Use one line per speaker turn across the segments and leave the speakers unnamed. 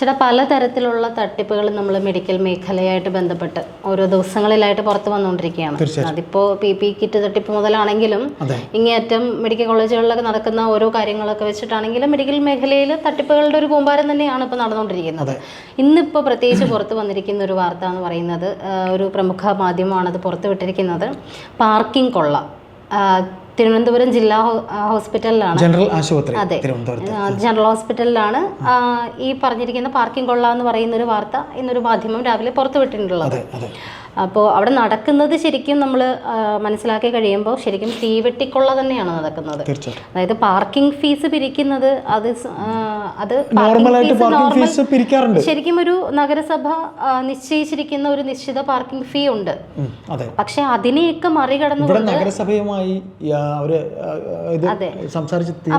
ചേട്ടാ പലതരത്തിലുള്ള തട്ടിപ്പുകൾ നമ്മൾ മെഡിക്കൽ മേഖലയായിട്ട് ബന്ധപ്പെട്ട് ഓരോ ദിവസങ്ങളിലായിട്ട് പുറത്ത് വന്നുകൊണ്ടിരിക്കുകയാണ്.
അതിപ്പോ
അതിപ്പോൾ പി പി കിറ്റ് തട്ടിപ്പ് മുതലാണെങ്കിലും
ഇങ്ങേറ്റം
ഇങ്ങേയറ്റം മെഡിക്കൽ കോളേജുകളിലൊക്കെ നടക്കുന്ന ഓരോ കാര്യങ്ങളൊക്കെ വെച്ചിട്ടാണെങ്കിലും മെഡിക്കൽ മേഖലയിൽ തട്ടിപ്പുകളുടെ ഒരു കൂമ്പാരം തന്നെയാണ് ഇപ്പോൾ നടന്നുകൊണ്ടിരിക്കുന്നത്.
ഇന്നിപ്പോ
ഇന്നിപ്പോൾ പ്രത്യേകിച്ച് പുറത്തു വന്നിരിക്കുന്ന ഒരു വാർത്ത എന്ന് പറയുന്നത് ഒരു പ്രമുഖ മാധ്യമമാണ് അത് പുറത്ത് വിട്ടിരിക്കുന്നത്. പാർക്കിംഗ് കൊള്ള. തിരുവനന്തപുരം ജില്ലാ ഹോസ്പിറ്റലിലാണ്.
ജനറൽ ആശുപത്രി
അതെ. ജനറൽ ഹോസ്പിറ്റലിലാണ്. ഈ പറഞ്ഞിരിക്കുന്ന പാർക്കിംഗ് കൊള്ള എന്ന് പറയുന്ന ഒരു വാർത്ത ഇന്നൊരു മാധ്യമം രാവിലെ പുറത്തു വിട്ടിട്ടുള്ളത്
അതെ അതെ.
അപ്പോൾ അവിടെ നടക്കുന്നത് ശരിക്കും നമ്മൾ മനസ്സിലാക്കി കഴിയുമ്പോൾ ശരിക്കും തീവെട്ടിക്കൊള്ള തന്നെയാണ് നടക്കുന്നത്. അതായത് പാർക്കിംഗ് ഫീസ് പിരിക്കുന്നത് അത് അത്
നോർമലായിട്ട്
fees
പാർക്കിംഗ് ഫീസ് പിരിക്കാറുണ്ട്.
ശരിക്കും ഒരു നഗരസഭ നിശ്ചയിച്ചിരിക്കുന്ന ഒരു നിശ്ചിത പാർക്കിംഗ് ഫീ ഉണ്ട്. പക്ഷെ അതിനെയൊക്കെ മറികടന്നു
നഗരസഭയുമായി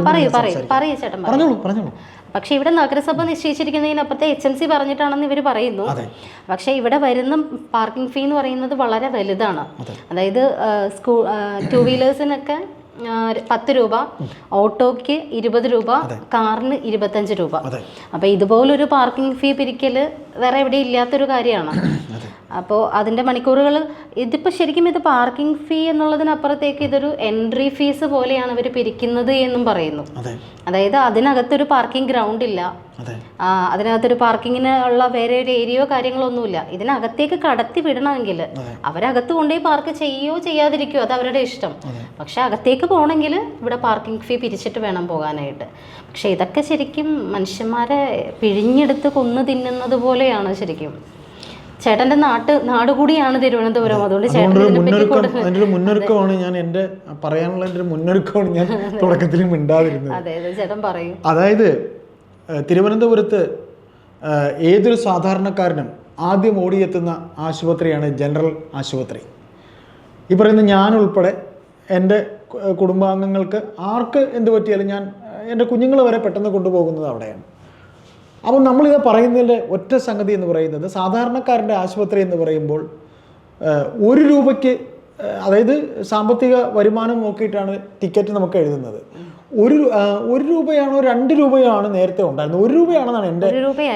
പറയൂ പറയൂ പറയൂ ചേട്ടൻ.
പറഞ്ഞോളൂ
പക്ഷേ ഇവിടെ നഗരസഭ നിശ്ചയിച്ചിരിക്കുന്നതിനപ്പുറത്തെ എച്ച് എം സി പറഞ്ഞിട്ടാണെന്ന് ഇവർ പറയുന്നു. പക്ഷേ ഇവിടെ വരുന്ന പാർക്കിംഗ് ഫീ എന്ന് പറയുന്നത് വളരെ വലുതാണ്. അതായത് സ്കൂൾ ടു വീലേഴ്സിനൊക്കെ പത്ത് രൂപ ഓട്ടോയ്ക്ക് ഇരുപത് രൂപ കാറിന് ഇരുപത്തഞ്ച് രൂപ. അപ്പം ഇതുപോലൊരു പാർക്കിംഗ് ഫീ പിരിക്കൽ വേറെ എവിടെ ഇല്ലാത്തൊരു കാര്യമാണ്. അപ്പോൾ അതിന്റെ മണിക്കൂറുകൾ ഇതിപ്പോൾ ശരിക്കും ഇത് പാർക്കിംഗ് ഫീ എന്നുള്ളതിനപ്പുറത്തേക്ക് ഇതൊരു എൻട്രി ഫീസ് പോലെയാണ് അവർ പിരിക്കുന്നത് എന്നും പറയുന്നു. അതായത് അതിനകത്തൊരു പാർക്കിംഗ് ഗ്രൗണ്ട് ഇല്ല.
അതെ.
അതിനകത്തൊരു പാർക്കിങ്ങിന് ഉള്ള വേറെ ഒരു ഏരിയയോ കാര്യങ്ങളൊന്നുമില്ല. ഇതിനകത്തേക്ക് കടത്തി വിടണമെങ്കിൽ അവരകത്ത് കൊണ്ടുപോയി പാർക്ക് ചെയ്യോ ചെയ്യാതിരിക്കോ അത് അവരുടെ ഇഷ്ടം. പക്ഷെ അകത്തേക്ക് പോകണമെങ്കിൽ ഇവിടെ പാർക്കിംഗ് ഫീ പിരിച്ചിട്ട് വേണം പോകാനായിട്ട്. പക്ഷെ ഇതൊക്കെ ശരിക്കും മനുഷ്യന്മാരെ പിഴിഞ്ഞെടുത്ത് കൊന്നു തിന്നുന്നത് പോലെയാണ് ശരിക്കും. ചേട്ടന്റെ നാട്ട് നാട് കൂടിയാണ് തിരുവനന്തപുരം. അതുകൊണ്ട് ചേട്ടൻ
മുന്നൊരുക്കമാണ് ഞാൻ എന്റെ പറയാനുള്ള എന്റെ മുന്നൊരുക്കമാണ് ഞാൻ തുടക്കത്തിൽ മിണ്ടാതിരുന്നത്. അതായത് തിരുവനന്തപുരത്ത് ഏതൊരു സാധാരണക്കാരനും ആദ്യം ഓടിയെത്തുന്ന ആശുപത്രിയാണ് ജനറൽ ആശുപത്രി. ഈ പറയുന്ന ഞാൻ ഉൾപ്പെടെ എന്റെ കുടുംബാംഗങ്ങൾക്ക് ആർക്ക് എന്ത് പറ്റിയാലും ഞാൻ എന്റെ കുഞ്ഞുങ്ങൾ വരെ പെട്ടെന്ന് കൊണ്ടുപോകുന്നത് അവിടെയാണ്. അപ്പോൾ നമ്മളിത് പറയുന്നതിന്റെ ഒറ്റ സംഗതി എന്ന് പറയുന്നത് സാധാരണക്കാരന്റെ ആശുപത്രി എന്ന് പറയുമ്പോൾ ഒരു രൂപയ്ക്ക് അതായത് സാമ്പത്തിക വരുമാനം നോക്കിയിട്ടാണ് ടിക്കറ്റ് നമുക്ക് എഴുതുന്നത്. ഒരു ഒരു രൂപയാണോ രണ്ട് രൂപയാണോ നേരത്തെ ഉണ്ടായിരുന്നത്? ഒരു രൂപയാണെന്നാണ്
എന്റെ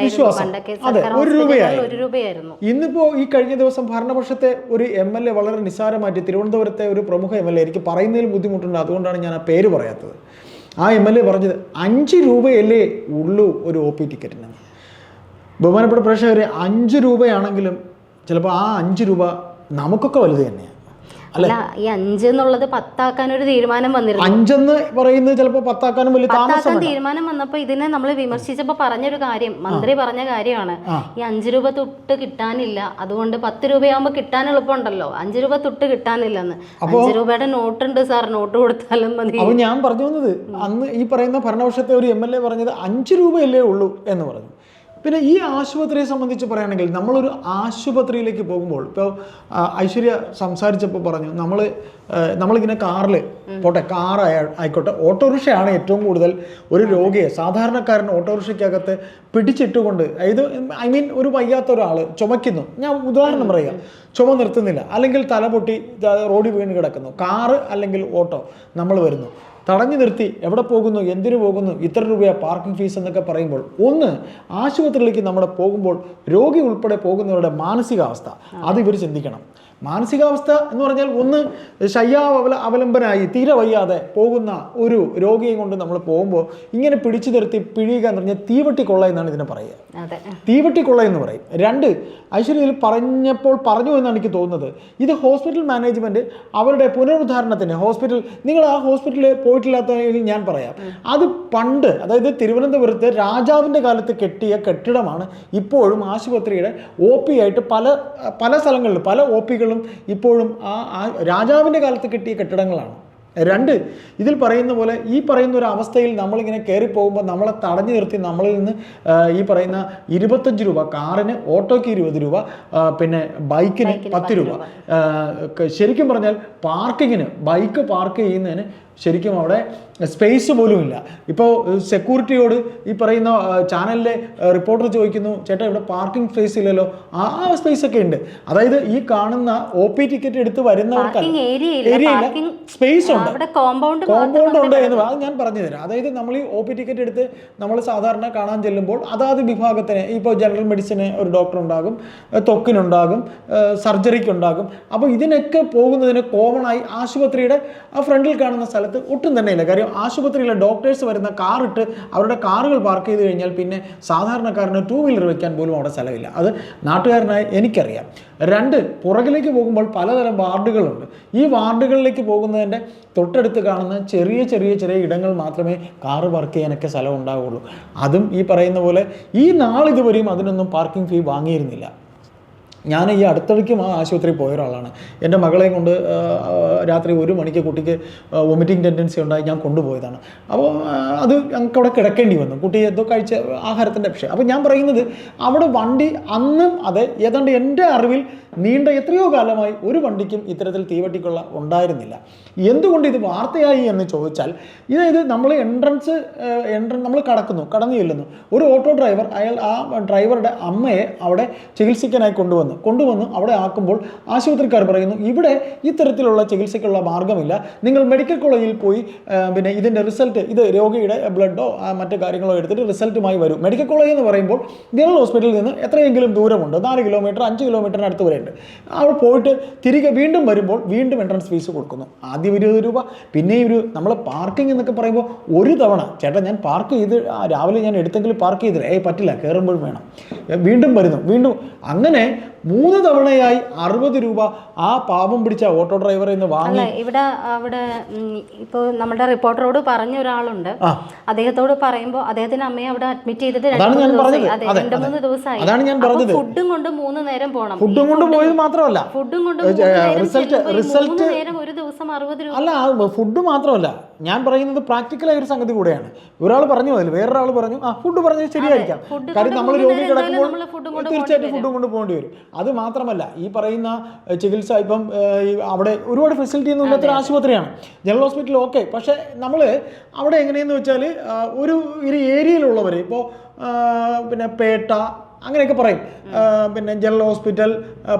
വിശ്വാസം. അതെ ഒരു രൂപയായിരുന്നു.
ഒരു രൂപയായിരുന്നു.
ഇന്നിപ്പോൾ ഈ കഴിഞ്ഞ ദിവസം ഭരണപക്ഷത്തെ ഒരു എം എൽ എ വളരെ നിസ്സാരമാറ്റി തിരുവനന്തപുരത്തെ ഒരു പ്രമുഖ എം എൽ എ എനിക്ക് പറയുന്നതിൽ ബുദ്ധിമുട്ടുണ്ട്. അതുകൊണ്ടാണ് ഞാൻ ആ പേര് പറയാത്തത്. ആ എം എൽ എ പറഞ്ഞത് അഞ്ച് രൂപയല്ലേ ഉള്ളൂ ഒരു ഒ പി ടിക്കറ്റിന്. ബഹുമാനപ്പെട്ട പ്രേക്ഷകരെ അഞ്ച് രൂപയാണെങ്കിലും ചിലപ്പോൾ ആ അഞ്ച് രൂപ നമുക്കൊക്കെ വലുത് തന്നെയാണ് അല്ലെ?
ഈ അഞ്ച് എന്നുള്ളത് പത്താക്കാൻ ഒരു തീരുമാനം വന്നിരുന്നു.
അഞ്ചെന്ന് പറയുന്നത് ചിലപ്പോൾ പത്താക്കാനും വലിയ
പത്താക്കാൻ തീരുമാനം വന്നപ്പോൾ ഇതിനെ നമ്മൾ വിമർശിച്ചപ്പോൾ പറഞ്ഞൊരു കാര്യം മന്ത്രി പറഞ്ഞ കാര്യമാണ്. ഈ അഞ്ച് രൂപ തൊട്ട് കിട്ടാനില്ല. അതുകൊണ്ട് പത്ത് രൂപയാകുമ്പോൾ കിട്ടാൻ എളുപ്പമുണ്ടല്ലോ. അഞ്ച് രൂപ തൊട്ട് കിട്ടാനില്ലെന്ന്. അഞ്ച് രൂപയുടെ നോട്ട് ഉണ്ട് സാർ. നോട്ട് കൊടുത്താലും മതി.
അപ്പോൾ ഞാൻ പറഞ്ഞു വന്നത് അന്ന് ഈ പറയുന്ന ഭരണപക്ഷത്തെ ഒരു എം എൽ എ പറഞ്ഞത് അഞ്ച് രൂപയല്ലേ ഉള്ളൂ എന്ന് പറഞ്ഞു. പിന്നെ ഈ ആശുപത്രിയെ സംബന്ധിച്ച് പറയുകയാണെങ്കിൽ നമ്മളൊരു ആശുപത്രിയിലേക്ക് പോകുമ്പോൾ ഇപ്പോൾ ഐശ്വര്യ സംസാരിച്ചപ്പോൾ പറഞ്ഞു നമ്മൾ നമ്മളിങ്ങനെ കാറിൽ പോട്ടെ കാർ ആയിക്കോട്ടെ ഓട്ടോറിക്ഷയാണ് ഏറ്റവും കൂടുതൽ ഒരു രോഗിയെ സാധാരണക്കാരൻ ഓട്ടോറിക്ഷയ്ക്കകത്ത് പിടിച്ചിട്ടുകൊണ്ട് ഇത് ഐ മീൻ ഒരു വയ്യാത്ത ഒരാൾ ചുമയ്ക്കുന്നു. ഞാൻ ഉദാഹരണം പറയുക ചുമ നിർത്തുന്നില്ല അല്ലെങ്കിൽ തലപൊട്ടി റോഡിൽ വീണ് കിടക്കുന്നു കാറ് അല്ലെങ്കിൽ ഓട്ടോ നമ്മൾ വരുന്നു. തടഞ്ഞു നിർത്തി എവിടെ പോകുന്നു എന്തിനു പോകുന്നു ഇത്ര രൂപയാണ് പാർക്കിംഗ് ഫീസ് എന്നൊക്കെ പറയുമ്പോൾ ഒന്ന് ആശുപത്രിയിലേക്ക് നമ്മൾ പോകുമ്പോൾ രോഗി ഉൾപ്പെടെ പോകുന്നവരുടെ മാനസികാവസ്ഥ. അത് ഇവർ ചിന്തിക്കണം. മാനസികാവസ്ഥ എന്ന് പറഞ്ഞാൽ ഒന്ന് ശയ്യാവല അവലംബനായി തീരെ വയ്യാതെ പോകുന്ന ഒരു രോഗിയെ കൊണ്ട് നമ്മൾ പോകുമ്പോൾ ഇങ്ങനെ പിടിച്ചു നിർത്തി പിഴിയുക എന്ന് പറഞ്ഞാൽ തീവട്ടി കൊള്ള എന്നാണ് ഇതിനെ പറയുക. തീവട്ടി കൊള്ള എന്ന് പറയും. രണ്ട് ഐശ്വര്യയിൽ പറഞ്ഞപ്പോൾ പറഞ്ഞു എന്നാണ് എനിക്ക് തോന്നുന്നത്. ഇത് ഹോസ്പിറ്റൽ മാനേജ്മെന്റ് അവരുടെ പുനരുദ്ധാരണത്തിന് ഹോസ്പിറ്റൽ നിങ്ങൾ ആ ഹോസ്പിറ്റലിൽ പോയിട്ടില്ലാത്തതിൽ ഞാൻ പറയാം. അത് പണ്ട് അതായത് തിരുവനന്തപുരത്ത് രാജാവിന്റെ കാലത്ത് കെട്ടിയ കെട്ടിടമാണ് ഇപ്പോഴും ആശുപത്രിയുടെ ഒ പി ആയിട്ട് പല പല സ്ഥലങ്ങളിൽ പല ഒ പികളും ഇപ്പോഴും ആ ആ രാജാവിന്റെ കാലത്ത് കിട്ടിയ കെട്ടിടങ്ങളാണ്. രണ്ട് ഇതിൽ പറയുന്ന പോലെ ഈ പറയുന്ന ഒരു അവസ്ഥയിൽ നമ്മളിങ്ങനെ കയറി പോകുമ്പോൾ നമ്മളെ തടഞ്ഞു നിർത്തി നമ്മളിൽ നിന്ന് ഈ പറയുന്ന ഇരുപത്തഞ്ച് രൂപ കാറിന് ഓട്ടോയ്ക്ക് ഇരുപത് രൂപ പിന്നെ ബൈക്കിന് പത്ത് രൂപ. ശരിക്കും പറഞ്ഞാൽ പാർക്കിങ്ങിന് ബൈക്ക് പാർക്ക് ചെയ്യുന്നതിന് ശരിക്കും അവിടെ സ്പേസ് പോലും ഇല്ല ഇപ്പോൾ സെക്യൂരിറ്റിയോട് ഈ പറയുന്ന ചാനലിലെ റിപ്പോർട്ടർ ചോദിക്കുന്നു ചേട്ടാ ഇവിടെ പാർക്കിംഗ് സ്പേസ് ഇല്ലല്ലോ. ആ സ്പേസ് ഒക്കെ ഉണ്ട്. അതായത് ഈ കാണുന്ന ഒ പി ടിക്കറ്റ് എടുത്ത് വരുന്നവർക്ക്
പാർക്കിംഗ് ഏരിയ ഇല്ല.
ഏരിയ ഇല്ല.
പാർക്കിംഗ്
സ്പേസ് ഉണ്ട്.
കോമ്പൗണ്ട്
കോമ്പൗണ്ട് ഉണ്ട് എന്ന് അത് ഞാൻ പറഞ്ഞു തരാം. അതായത് നമ്മൾ ഈ ഒ പി ടിക്കറ്റ് എടുത്ത് നമ്മൾ സാധാരണ കാണാൻ ചെല്ലുമ്പോൾ അതാത് വിഭാഗത്തിന് ഇപ്പോൾ ജനറൽ മെഡിസിന് ഒരു ഡോക്ടർ ഉണ്ടാകും തൊക്കിനുണ്ടാകും ത്വക്കിനുണ്ടാകും ഏഹ് സർജറിക്ക് ഉണ്ടാകും. അപ്പോൾ ഇതിനൊക്കെ പോകുന്നതിന് കോമൺ ആയി ആശുപത്രിയുടെ ആ ഫ്രണ്ടിൽ കാണുന്ന സ്ഥലത്ത് ഒട്ടും തന്നെ ഇല്ല. കാര്യം ആശുപത്രിയിലെ ഡോക്ടേഴ്സ് വരുന്ന കാറിട്ട് അവരുടെ കാറുകൾ പാർക്ക് ചെയ്ത് കഴിഞ്ഞാൽ പിന്നെ സാധാരണക്കാരന് ടൂ വീലർ വെക്കാൻ പോലും അവിടെ സ്ഥലമില്ല അത് നാട്ടുകാരനായ എനിക്കറിയാം. രണ്ട് പുറകിലേക്ക് പോകുമ്പോൾ പലതരം വാർഡുകളുണ്ട്. ഈ വാർഡുകളിലേക്ക് പോകുന്നതിന്റെ തൊട്ടടുത്ത് കാണുന്ന ചെറിയ ചെറിയ ചെറിയ ഇടങ്ങൾ മാത്രമേ കാറ് പാർക്ക് ചെയ്യാനൊക്കെ സ്ഥലം ഉണ്ടാവുകയുള്ളൂ അതും ഈ പറയുന്ന പോലെ ഈ നാളിതുവരെയും അതിനൊന്നും പാർക്കിംഗ് ഫീ വാങ്ങിയിരുന്നില്ല. ഞാൻ ഈ അടുത്തിടയ്ക്കും ആ ആശുപത്രിയിൽ പോയ ഒരാളാണ് എന്റെ മകളെയും കൊണ്ട് രാത്രി ഒരു മണിക്ക് കുട്ടിക്ക് വൊമിറ്റിംഗ് ടെൻഡൻസി ഉണ്ടായി ഞാൻ കൊണ്ടുപോയതാണ്. അപ്പോൾ അത് ഞങ്ങൾക്ക് അവിടെ കിടക്കേണ്ടി വന്നു. കുട്ടി എന്തോ കഴിച്ച ആഹാരത്തിന്റെ പക്ഷേ അപ്പോൾ ഞാൻ പറയുന്നത് അവിടെ വണ്ടി അന്നും അതെ ഏതാണ്ട് എന്റെ അറിവിൽ നീണ്ട എത്രയോ കാലമായി ഒരു വണ്ടിക്കും ഇത്തരത്തിൽ തീവട്ടിക്കുള്ള ഉണ്ടായിരുന്നില്ല. എന്തുകൊണ്ട് ഇത് വാർത്തയായി എന്ന് ചോദിച്ചാൽ ഇതായത് നമ്മൾ എൻട്രൻസ് എൻട്രൻ നമ്മൾ കടക്കുന്നു കടന്നു ചെല്ലുന്നു. ഒരു ഓട്ടോ ഡ്രൈവർ അയാൾ ആ ഡ്രൈവറുടെ അമ്മയെ അവിടെ ചികിത്സിക്കാനായി കൊണ്ടുവന്നു. കൊണ്ടുവന്നു അവിടെ ആക്കുമ്പോൾ ആശുപത്രിക്കാർ പറയുന്നു ഇവിടെ ഇത്തരത്തിലുള്ള ചികിത്സയ്ക്കുള്ള മാർഗമില്ല. നിങ്ങൾ മെഡിക്കൽ കോളേജിൽ പോയി പിന്നെ ഇതിന്റെ റിസൾട്ട് ഇത് രോഗിയുടെ ബ്ലഡോ മറ്റു കാര്യങ്ങളോ എടുത്തിട്ട് റിസൾട്ടുമായി വരും. മെഡിക്കൽ കോളേജ് എന്ന് പറയുമ്പോൾ ജനറൽ ഹോസ്പിറ്റലിൽ നിന്ന് എത്രയെങ്കിലും ദൂരമുണ്ട് നാല് കിലോമീറ്റർ അഞ്ച് കിലോമീറ്ററിന് അടുത്ത് വരെയുണ്ട്. അവിടെ പോയിട്ട് തിരികെ വീണ്ടും വരുമ്പോൾ വീണ്ടും എൻട്രൻസ് ഫീസ് കൊടുക്കുന്നു. ആദ്യം ഇരുപത് രൂപ പിന്നെ ഒരു നമ്മൾ പാർക്കിംഗ് എന്നൊക്കെ പറയുമ്പോൾ ഒരു തവണ ചേട്ടാ ഞാൻ പാർക്ക് ചെയ്ത് രാവിലെ ഞാൻ എടുത്തെങ്കിലും പാർക്ക് ചെയ്തില്ല ഏയ് പറ്റില്ല കയറുമ്പോഴും വേണം. വീണ്ടും വരുന്നു വീണ്ടും. അങ്ങനെ മൂന്ന് തവണയായി അറുപത് രൂപ ആ പാപം പിടിച്ച ഓട്ടോ ഡ്രൈവറിൽ നിന്ന് വാങ്ങി
ഇവിടെ അവിടെ ഇപ്പോൾ നമ്മുടെ റിപ്പോർട്ടറോട് പറഞ്ഞ ഒരാളുണ്ട്. അദ്ദേഹത്തോട് പറയുമ്പോൾ അദ്ദേഹത്തിന്റെ അമ്മയെ അവിടെ അഡ്മിറ്റ് ചെയ്തിട്ട് രണ്ട് മൂന്ന്
പറഞ്ഞത്.
ദിവസമായി.
അതാണ് ഞാൻ പറഞ്ഞത്.
ഫുഡും കൊണ്ട് മൂന്ന് നേരം പോകണം
ഫുഡും കൊണ്ട് പോയത് മാത്രമല്ല
ഫുഡും കൊണ്ട്
റിസൾട്ട് റിസൾട്ട്
ഒരു ദിവസം അറുപത് രൂപ
അല്ല ഫുഡ് മാത്രമല്ല ഞാൻ പറയുന്നത് പ്രാക്ടിക്കലായ ഒരു സംഗതി കൂടെയാണ്. ഒരാൾ പറഞ്ഞു അതിൽ വേറൊരാൾ പറഞ്ഞു ആ ഫുഡ് പറഞ്ഞത് ശരിയായിരിക്കാം. കാര്യം നമ്മൾ രോഗി കിടക്കുമ്പോൾ തീർച്ചയായിട്ടും ഫുഡും കൊണ്ട് പോകേണ്ടി വരും. അത് മാത്രമല്ല ഈ പറയുന്ന ചികിത്സ ഇപ്പം ഈ അവിടെ ഒരുപാട് ഫെസിലിറ്റി ഒന്നും ഇല്ലാത്തൊരു ആശുപത്രിയാണ്. ജനറൽ ഹോസ്പിറ്റൽ ഓക്കെ പക്ഷേ നമ്മൾ അവിടെ എങ്ങനെയെന്ന് വെച്ചാൽ ഒരു ഒരു ഏരിയയിലുള്ളവർ ഇപ്പോൾ പിന്നെ പേട്ട അങ്ങനെയൊക്കെ പറയും. പിന്നെ ജനറൽ ഹോസ്പിറ്റൽ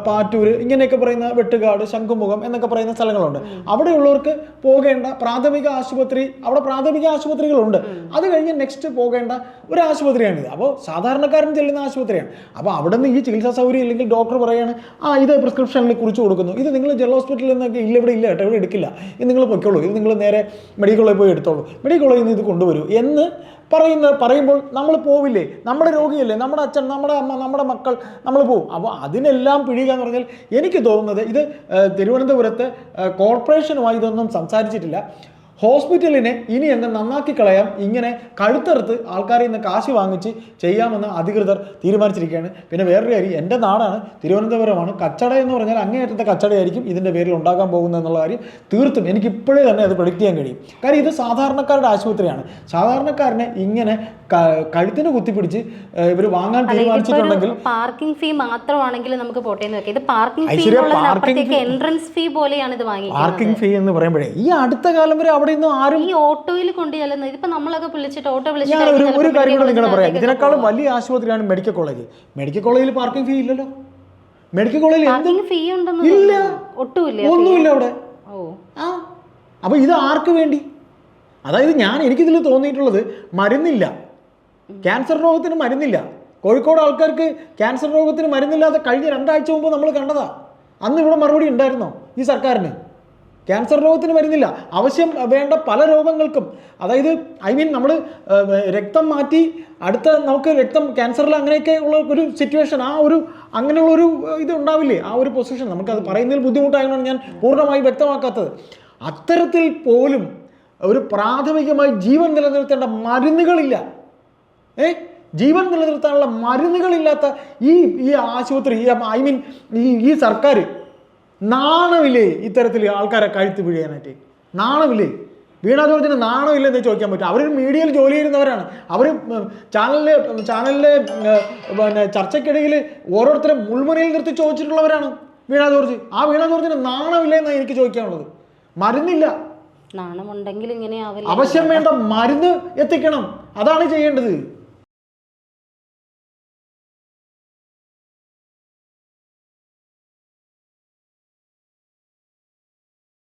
പാറ്റൂർ ഇങ്ങനെയൊക്കെ പറയുന്ന വെട്ടുകാട് ശംഖുമുഖം എന്നൊക്കെ പറയുന്ന സ്ഥലങ്ങളുണ്ട്. അവിടെയുള്ളവർക്ക് പോകേണ്ട പ്രാഥമിക ആശുപത്രി അവിടെ പ്രാഥമിക ആശുപത്രികളുണ്ട്. അത് കഴിഞ്ഞ് നെക്സ്റ്റ് പോകേണ്ട ഒരു ആശുപത്രിയാണിത് അപ്പോൾ സാധാരണക്കാരൻ ചെല്ലുന്ന ആശുപത്രിയാണ്. അപ്പോൾ അവിടെ നിന്ന് ഈ ചികിത്സാ സൗകര്യം ഇല്ലെങ്കിൽ ഡോക്ടർ പറയാണ് ആ ഇത് പ്രിസ്ക്രിപ്ഷനിൽ കുറിച്ച് കൊടുക്കുന്നു. ഇത് നിങ്ങൾ ജനറൽ ഹോസ്പിറ്റലിൽ നിന്നൊക്കെ ഇല്ല ഇവിടെ ഇല്ല കേട്ടോ ഇവിടെ എടുക്കില്ല. ഇത് നിങ്ങൾ പൊയ്ക്കോളൂ. ഇത് നിങ്ങൾ നേരെ മെഡിക്കൽ കോളേജിൽ പോയി എടുത്തോളൂ. മെഡിക്കൽ കോളേജിൽ നിന്ന് ഇത് കൊണ്ടുവരൂ എന്ന് പറയുന്ന പറയുമ്പോൾ നമ്മൾ പോവില്ലേ? നമ്മുടെ രോഗിയല്ലേ? നമ്മുടെ അച്ഛൻ നമ്മുടെ അമ്മ നമ്മുടെ മക്കൾ നമ്മൾ പോവും. അപ്പോൾ അതിനെല്ലാം പിഴിയുക എന്ന് പറഞ്ഞാൽ എനിക്ക് തോന്നുന്നത് ഇത് തിരുവനന്തപുരത്ത് കോർപ്പറേഷനുമായി ഇതൊന്നും സംസാരിച്ചിട്ടില്ല. ഹോസ്പിറ്റലിനെ ഇനി അങ്ങ് നന്നാക്കി കളയാം. ഇങ്ങനെ കഴുത്തറുത്ത് ആൾക്കാരിൽ നിന്ന് കാശ് വാങ്ങിച്ച് ചെയ്യാമെന്ന് അധികൃതർ തീരുമാനിച്ചിരിക്കുകയാണ്. പിന്നെ വേറൊരു കാര്യം എന്റെ നാടാണ് തിരുവനന്തപുരമാണ്. കച്ചട എന്ന് പറഞ്ഞാൽ അങ്ങേയറ്റത്തെ കച്ചടയായിരിക്കും ഇതിന്റെ പേരിൽ ഉണ്ടാകാൻ പോകുന്നത് എന്നുള്ള കാര്യം തീർത്തും എനിക്ക് ഇപ്പോഴേ തന്നെ അത് പ്രൊഡിക്റ്റ് ചെയ്യാൻ കഴിയും. കാര്യം ഇത് സാധാരണക്കാരുടെ ആശുപത്രിയാണ്. സാധാരണക്കാരനെ ഇങ്ങനെ കഴുത്തിന് കുത്തിപ്പിടിച്ച് ഇവർ വാങ്ങാൻ തീരുമാനിച്ചിട്ടുണ്ടെങ്കിൽ
പാർക്കിംഗ് ഫീ മാത്രമാണെങ്കിൽ നമുക്ക് പോട്ടേന്ന് വെക്കാം. ഇത് പാർക്കിംഗ് ഫീ എൻട്രൻസ് ഫീ പോലെയാണ് ഇത് വാങ്ങി
പാർക്കിംഗ് ഫീ എന്ന് പറയുമ്പോഴേ ഈ അടുത്ത കാലം വരെ അവിടെ ഇന്നും ആരും
ഈ ഓട്ടോയിൽ കൊണ്ട് ചെല്ലുന്നത് ഇതിപ്പോ നമ്മളൊക്കെ വിളിച്ചിട്ട് ഓട്ടോ
ഞാൻ
വിളിച്ചിട്ട്
ഒരു ഒരു കാര്യം കൂടെ നിങ്ങളെ പറയാം. ഇതിനേക്കാളും വലിയ ആശുപത്രിയാണ് മെഡിക്കൽ കോളേജ്. മെഡിക്കൽ കോളേജിൽ പാർക്കിംഗ് ഫീ ഇല്ലല്ലോ. മെഡിക്കൽ കോളേജിൽ എന്ത്
പാർക്കിംഗ് ഫീ ഉണ്ടെന്ന്
ഇല്ല.
ഒട്ടുമില്ല.
ഒന്നുമില്ല അവിടെ.
ഓ.
ആ. അപ്പോൾ ഇത് ആർക്ക് വേണ്ടി? അതായത് ഞാൻ എനിക്കിതിൽ തോന്നിയിട്ടുള്ളത് മരുന്നില്ല. ക്യാൻസർ രോഗത്തിന് മരുന്നില്ല. കോഴിക്കോട് ആൾക്കാർക്ക് ക്യാൻസർ രോഗത്തിന് മരുന്നില്ലാതെ കഴിഞ്ഞ രണ്ടാഴ്ച മുമ്പ് നമ്മൾ കണ്ടതാ. അന്ന് ഇവിടെ മറുപടി ഉണ്ടായിരുന്നോ ഈ സർക്കാരിന്? ക്യാൻസർ രോഗത്തിന് മരുന്നില്ല ആവശ്യം വേണ്ട പല രോഗങ്ങൾക്കും. അതായത് ഐ മീൻ നമ്മൾ രക്തം മാറ്റി അടുത്ത നമുക്ക് രക്തം ക്യാൻസറിൽ അങ്ങനെയൊക്കെ ഉള്ള ഒരു സിറ്റുവേഷൻ ആ ഒരു അങ്ങനെയുള്ളൊരു ഇത് ഉണ്ടാവില്ലേ? ആ ഒരു പൊസിഷൻ നമുക്കത് പറയുന്നതിൽ ബുദ്ധിമുട്ടായതുകൊണ്ടാണ് ഞാൻ പൂർണമായി വ്യക്തമാക്കാത്തത്. അത്തരത്തിൽ പോലും ഒരു പ്രാഥമികമായി ജീവൻ നിലനിർത്തേണ്ട മരുന്നുകളില്ല. ഏ? ജീവൻ നിലനിർത്താനുള്ള മരുന്നുകളില്ലാത്ത ഈ ഈ ആശുപത്രി ഐ മീൻ ഈ ഈ സർക്കാർ നാണമില്ലേ ഇത്തരത്തിൽ ആൾക്കാരെ കഴുത്ത് പിഴിയാനായിട്ട്? നാണമില്ലേ? വീണ ജോർജിന് നാണമില്ലെന്ന് ചോദിക്കാൻ പറ്റും. അവർ മീഡിയയിൽ ജോലി ചെയ്യുന്നവരാണ്. അവർ ചാനലിലെ ചാനലിലെ പിന്നെ ചർച്ചയ്ക്കിടയിൽ ഓരോരുത്തരെ മുൾമുനയിൽ നിർത്തി ചോദിച്ചിട്ടുള്ളവരാണ് വീണ ജോർജ്. ആ വീണ ജോർജിന് നാണമില്ല എന്നാണ് എനിക്ക് ചോദിക്കാനുള്ളത്? മരുന്നില്ല.
നാണമുണ്ടെങ്കിൽ ഇങ്ങനെ ആവില്ല.
ആവശ്യം വേണ്ട മരുന്ന് എത്തിക്കണം. അതാണ് ചെയ്യേണ്ടത്.